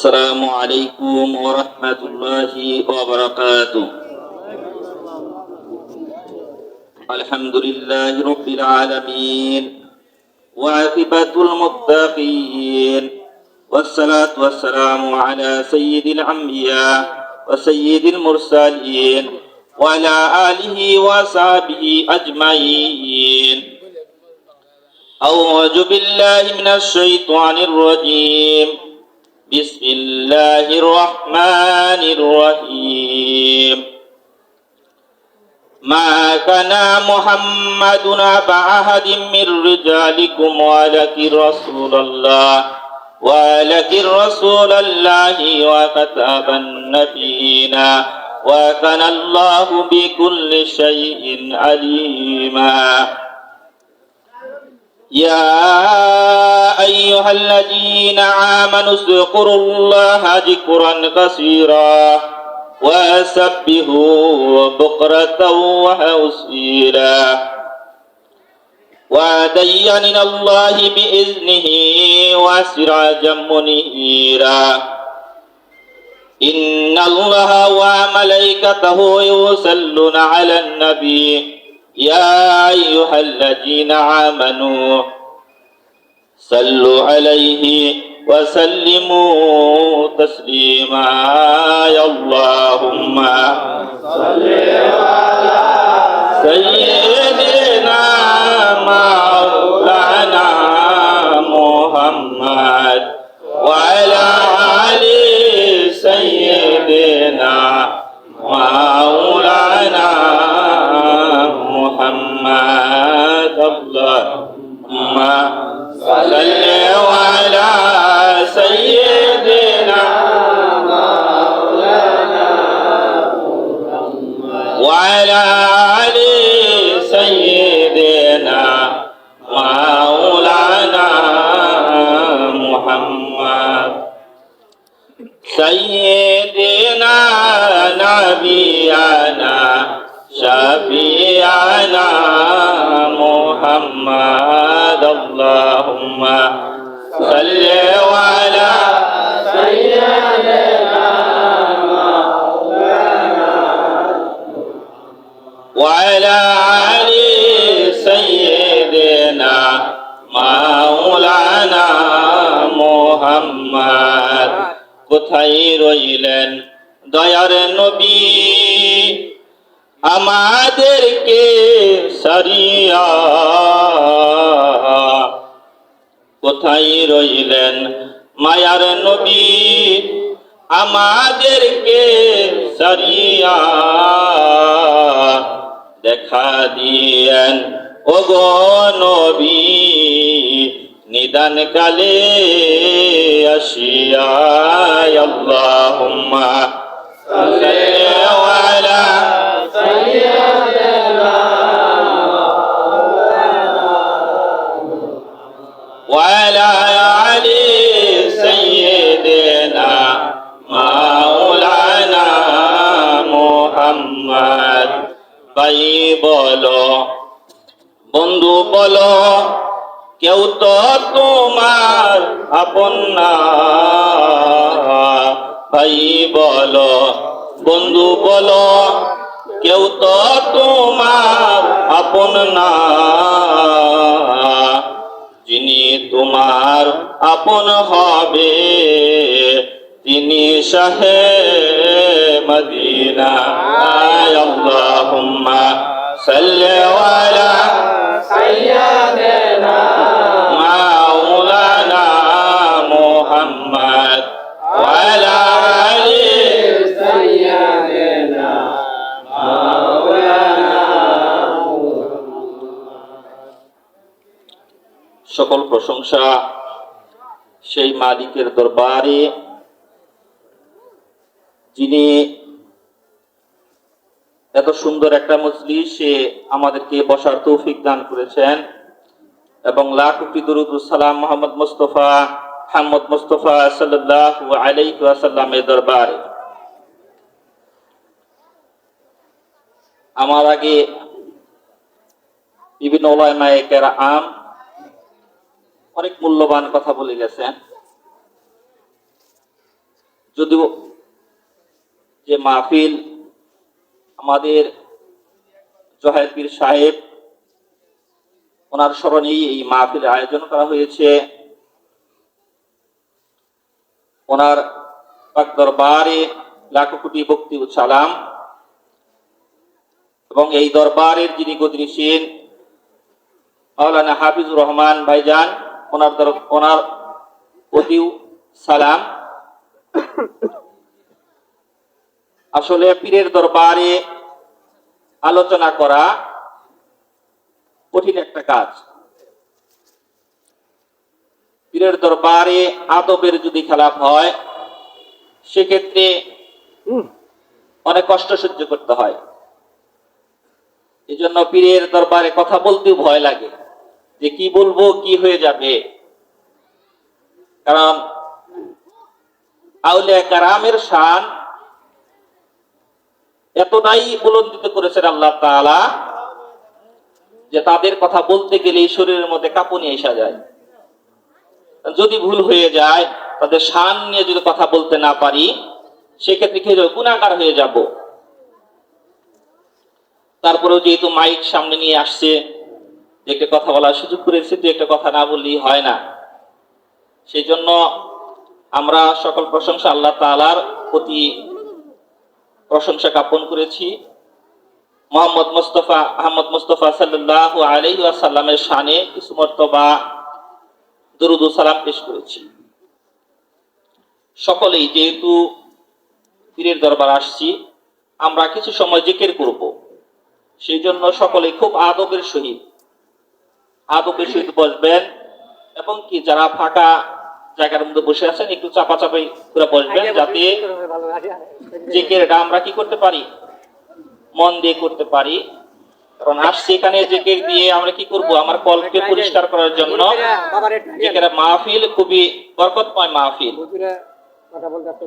السلام عليكم ورحمة الله وبركاته. الحمد لله رب العالمين. وعاقبة المتقين. والصلاة والسلام على سيد الأنبياء وسيد المرسلين وعلى آله وصحبه أجمعين. أعوذ بالله من الشيطان الرجيم. بسم الله الرحمن الرحيم. ما كان محمد أبا أحد من رجالكم ولكن رسول الله ولكن رسول الله وكتب النبيين وكان الله بكل شيء عليما. يا أيها الذين آمنوا اذكروا الله ذكرا كثيرا وسبحوا بكرة وأصيلا. ودين الله بإذنه وسراجا منيرا إن الله وملائكته يصلون على النبي. يا أيها الذين آمنوا صلوا عليه وسلموا تسليما. يا اللهم صل على سيدنا سيدنا نبينا شفيعنا محمد اللهم صل على وعلى آل سيدنا কোথায় রইলেন দয়ার নবী? আমাদেরকে সারিয়া কোথায় রইলেন মায়ার নবী? আমাদেরকে সারিয়া দেখা দিয়েন ও গো নবী। নিদান কালে আসিয়া আল্লাহুম্মা। সাল্লি আলা আপন না। ভাই বলো, বন্ধু বলো, কেউ তো তোমার আপন না। যিনি তোমার আপন হবে, তিনি শাহে মদিনা আল্লাহুম্মা সাল্লি আলা মাওলানা সকল প্রশংসা সেই মালিকের দরবারে, যিনি এত সুন্দর একটা মজলিসে আমাদেরকে বসার তৌফিক দান করেছেন। এবং লাখ কোটি দরুদ মোহাম্মদ মুস্তফা মোহাম্মদ মুস্তফা সাল্লাল্লাহু আলাইহি ওয়াসাল্লামের দরবারে। আমার আগে বিভিন্ন ওলামায়ে কেরাম অনেক মূল্যবান কথা বলে গেছেন যদিও যে মাহফিল আমাদের জহের পীর সাহেব, ওনার স্মরণেই এই মাহফিলের আয়োজন করা হয়েছে। ওনার দরবারে লাখো কোটি ভক্তি ও সালাম। এবং এই দরবারের যিনি গদিনীশীল মাওলানা হাফিজুর রহমান ভাইজান ওনার ওনার প্রতিও সালাম। আসলে পীরের দরবারে আলোচনা করা কঠিন একটা কাজ। পীরের দরবারে আদবের যদি খেলাপ হয় সেক্ষেত্রে অনেক কষ্ট সহ্য করতে হয়। এই জন্য পীরের দরবারে কথা বলতেও ভয় লাগে। যে কি বলব, কি হয়ে যাবে? কারণ আউলিয়া কারামের শান এতটাই বুলন্দিত করেছেন আল্লাহ তাআলা যে তাদের কথা বলতে গেলে শরীরের মধ্যে কাঁপুনি এসা যায়। যদি ভুল হয়ে যায়, তাদের শান নিয়ে যদি কথা বলতে না পারি, সেক্ষেত্রে গুণাকার হয়ে যাব। তারপরেও যেহেতু মাইক সামনে নিয়ে আসছে একটা কথা বলার সুযোগ করেছি, যে একটা কথা না বললেই হয় না। সেই জন্য আমরা সকল প্রশংসা আল্লাহ তাআলার প্রতি প্রশংসা জ্ঞাপন করেছি। মোহাম্মদ মুস্তফা, আহমদ মুস্তফা সাল্লাহ আলাইহি ওয়াসাল্লামের শানে কিছু মর্তবা, দরুদ সালাম পেশ করেছি। সকলেই যেহেতু পীরের দরবার আসছি, আমরা কিছু সময় জিকির করব। সেই জন্য সকলেই খুব আদবের সহিত আদবের সহিত বসবেন এবং কি যারা ফাঁকা জায়গার মধ্যে বসে আছেন একটু চাপা চাপাই করে বসবেন যাতে জেকেরটা আমরা কি করতে পারি? মন দিয়ে করতে পারি। কারণ আসছি এখানে জেকের দিয়ে আমরা কি করব? আমার কলকে পরিষ্কার করার জন্য জেকের মাহফিল খুবই বরকতময় মাহফিল। বলতে আসতে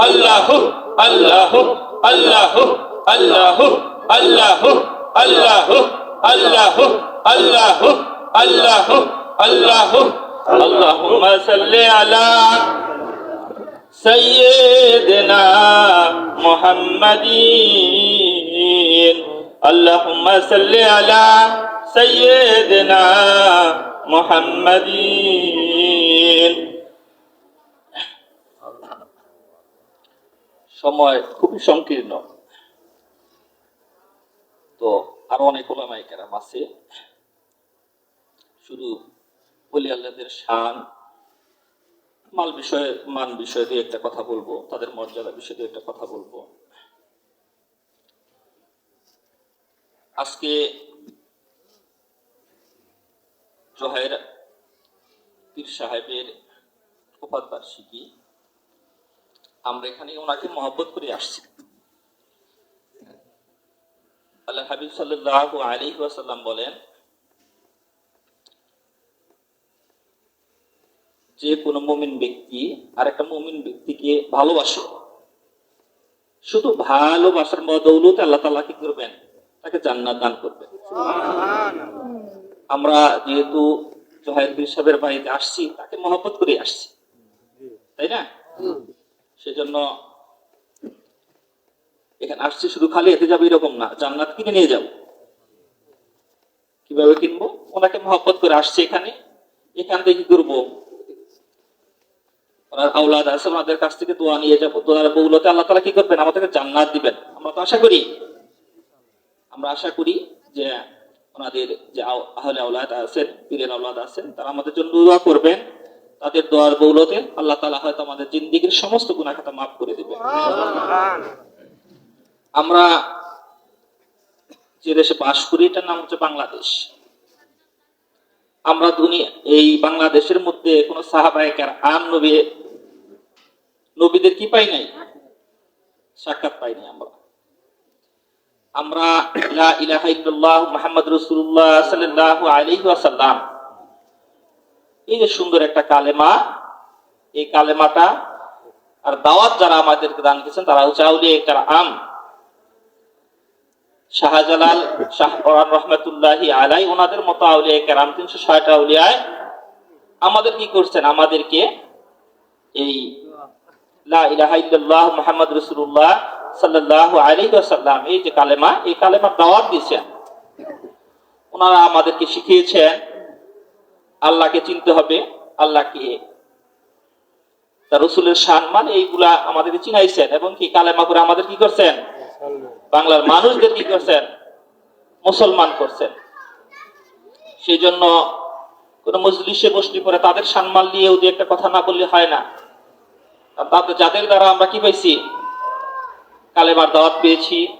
الله الله الله الله الله الله الله الله الله الله اللهم صل على سيدنا محمد اللهم صل على سيدنا محمد সময় খুবই সংকীর্ণ। তো আরও অনেক ওলামাই কেরাম আছে। শুধু বলি আল্লাহদের শান, মাল বিষয়ে, মান বিষয়ে দিয়ে একটা কথা বলব, তাদের মর্যাদা বিষয়ে দিয়ে একটা কথা বলব। আজকে জহের পীর সাহেবের উপাদ বার্ষিকী। আমরা এখানে ওনাকে মহব্বত করে আসছি। আল্লাহ হাবিব সাল্লাহ আলী ওয়াসাল্লাম বলেন যে কোনো মুমিন ব্যক্তি আর একটা মুমিন ব্যক্তিকে ভালোবাসে শুধু ভালোবাসার বদৌলত আল্লাহ তালা কি করবেন? তাকে জান্নাত দান করবেন। আমরা যেহেতু জহায়ের পীর সাহেবের বাড়িতে আসছি তাকে মহব্বত করে আসছি। তাই না? সেজন্য এখানে আসছি শুধু খালি এতে যাবে এরকম না, জান্নাত কিনে নিয়ে যাব। কীভাবে কিনবো? ওনাকে মহব্বত করে আসছে এখানে। এখান থেকে কি করব ওনার আওলাদ আছে, ওনাদের কাছ থেকে দোয়া নিয়ে যাব। দোয়ার বউলতে আল্লাহ তালা কি করবেন? আমাদেরকে জান্নাত দিবেন। আমরা তো আশা করি, আমরা আশা করি যে ওনাদের যে আহলে আওলাদ আছেন, পীরের আওলাদ আছেন, তারা আমাদের জন্য দোয়া করবেন। তাদের দোয়ার বৌলতে আল্লাহ তালা হয়তো আমাদের জিন্দিগির সমস্ত গুণাখাতা মাফ করে দিবেন। আমরা যে দেশে বাস করি, এটার নাম হচ্ছে বাংলাদেশ। আমরা এই বাংলাদেশের মধ্যে কোন সাহাবাহিকার আম নবী, নবীদের কি পাই নাই? সাক্ষাৎ পাইনি আমরা। আমরা লা ইলাহা ইল্লাল্লাহ মুহাম্মদ রাসূলুল্লাহ সাল্লাল্লাহু আলাইহি ওয়াসাল্লাম এই যে সুন্দর একটা কালেমা, এই কালেমাটা, আর দাওয়াত যারা আমাদেরকে দান করেছেন, তারা হচ্ছে আউলিয়া আম শাহজালাল শাহ পরান রহমতুল্লাহি আলাই ওনাদের মতো আউলিয়া কেরাম তিনশো ষাট আউলিয়ায়। আমাদের কি করছেন? আমাদেরকে এই লা ইলাহা ইল্লাল্লাহ মুহাম্মদ রাসূলুল্লাহ সাল্লাল্লাহু আলাইহি ওয়াসাল্লাম, এই যে কালেমা, এই কালেমার দাওয়াত দিয়েছেন। ওনারা আমাদেরকে শিখিয়েছেন। আল্লাহকে চিনতে হবে, আল্লাহকে তার রসুলের সম্মান এইগুলা আমাদেরকে চিনাইছেন। এবং কি কালেমা করে আমাদের কি করছেন? বাংলার মানুষদের কি করছেন? মুসলমান করছেন। সেই জন্য কোন মজলিসে বসলি পরে তাদের সম্মান নিয়ে ওদের একটা কথা না বললে হয় না। তাদের যাদের দ্বারা আমরা কি পাইছি? কালেমার দাওয়াত পেয়েছি।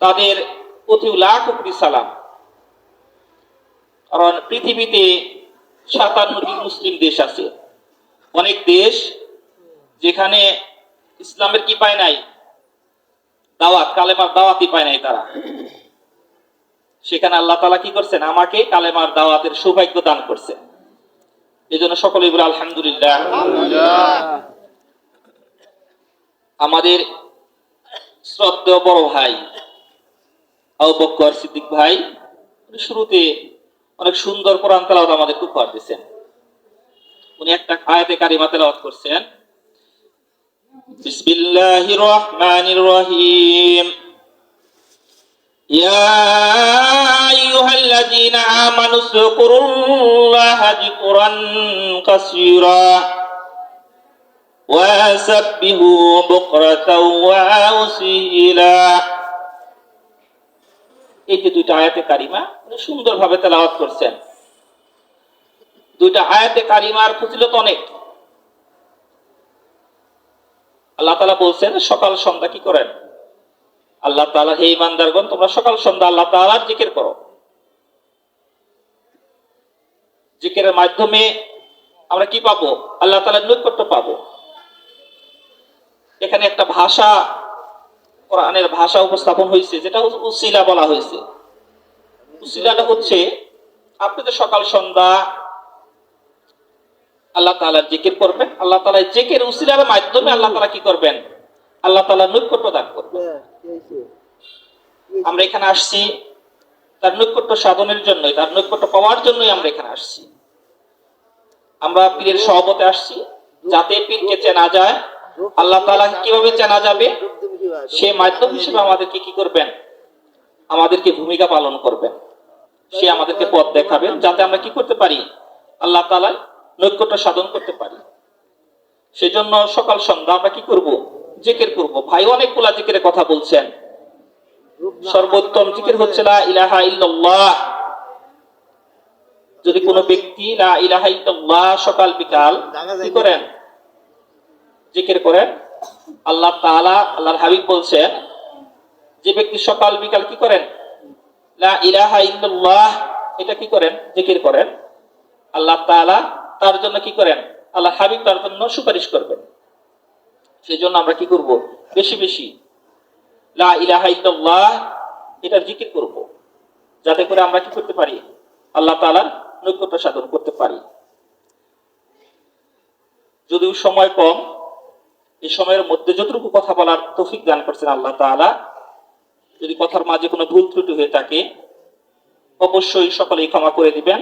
তাদের প্রতি লাখ সালাম। কারণ পৃথিবীতে সাতান্নটি মুসলিম দেশ আছে। অনেক দেশ যেখানে ইসলামের কি পায় নাই? দাওয়াত কালেমার দাওয়াতই পায় নাই তারা। সেখানে আল্লাহ তালা কি করছেন? আমাকে কালেমার দাওয়াতের সৌভাগ্য দান করছেন। এই জন্য সকলে বলে আলহামদুলিল্লাহ। আমাদের শ্রদ্ধেয় বড় ভাই আবু বক্কর সিদ্দিক ভাই শুরুতে অনেক সুন্দর কোরআন তেলাওয়াত আমাদের উপহার দিয়েছেন উনি একটা আয়াতে কারিমা তেলাওয়াত করছেন বিসমিল্লাহির রহমানির রহিম يا أيها الذين آمنوا اذكروا الله ذكرا كثيرا وسبحوا بكرة وأصيلا এই যে দুইটা আয়াতে কারিমা সুন্দরভাবে তেলাওয়াত করছেন। দুইটা আয়াতে কারিমার ফজিলত অনেক। আল্লাহ তালা বলছেন, সকাল সন্ধ্যা কি করেন? আল্লাহ তালা হে ইমানদারগণ তোমরা সকাল সন্ধ্যা আল্লাহ তালার জিকির করো। জিকিরের মাধ্যমে আমরা কি পাবো? আল্লাহ তালার নৈকট্য পাবো। এখানে একটা ভাষা কোরআনের ভাষা উপস্থাপন হয়েছে যেটা উসিলা বলা হয়েছে। উসিলাটা হচ্ছে আপনি তো সকাল সন্ধ্যা আল্লাহ তালার জিকির করবেন আল্লাহ তালা জিকির উসিলার মাধ্যমে আল্লাহ তালা কি করবেন? আল্লাহ তালা নৈকট্য দান করবেন। আমরা এখানে আসছি তার নৈকট্য সাধনের জন্যই তার নৈকট্য পাওয়ার জন্যই আমরা এখানে আসছি। আমরা পীরের সহবতে আসছি যাতে পীরকে চেনা যায় আল্লাহ তালা কীভাবে চেনা যাবে? সে মাধ্যম হিসেবে আমাদেরকে কি করবেন? আমাদেরকে ভূমিকা পালন করবেন। সে আমাদেরকে পথ দেখাবেন যাতে আমরা কি করতে পারি? আল্লাহ তালা নৈকট্য সাধন করতে পারি। সেজন্য সকাল সন্ধ্যা আমরা কি করব? জিকির করব। ভাই অনেকগুলা জিকিরের কথা বলছেন। সর্বোত্তম জিকির হচ্ছে লা ইলাহা ইল্লাল্লাহ। যদি কোনো ব্যক্তি লা ইলাহা ইল্লাল্লাহ সকাল বিকাল কি করেন? জিকির করেন। আল্লাহ তাআলা, আল্লাহর হাবিব বলছেন, যে ব্যক্তি সকাল, বিকাল কি করেন? লা ইলাহা ইল্লাল্লাহ, এটা কি করেন? জিকির করেন। আল্লাহ তাআলা তার জন্য কি করেন? আল্লাহ হাবিব তার জন্য সুপারিশ করবেন। সেই জন্য আমরা কি করব? বেশি বেশি। লা ইলাহা ইল্লাল্লাহ এটার জিকির করব। যাতে করে আমরা কি করতে পারি? আল্লাহ তাআলার নৈকট্য সাধন করতে পারি। যদিও সময় কম এই সময়ের মধ্যে যতটুকু কথা বলার তৌফিক দান করছেন আল্লাহ তাআলা। যদি কথার মাঝে কোনো ভুল ত্রুটি হয়ে থাকে, অবশ্যই সকলেই ক্ষমা করে দিবেন।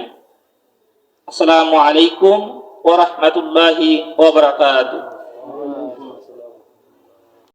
আসসালামু আলাইকুম ওয়া রাহমাতুল্লাহি ওয়া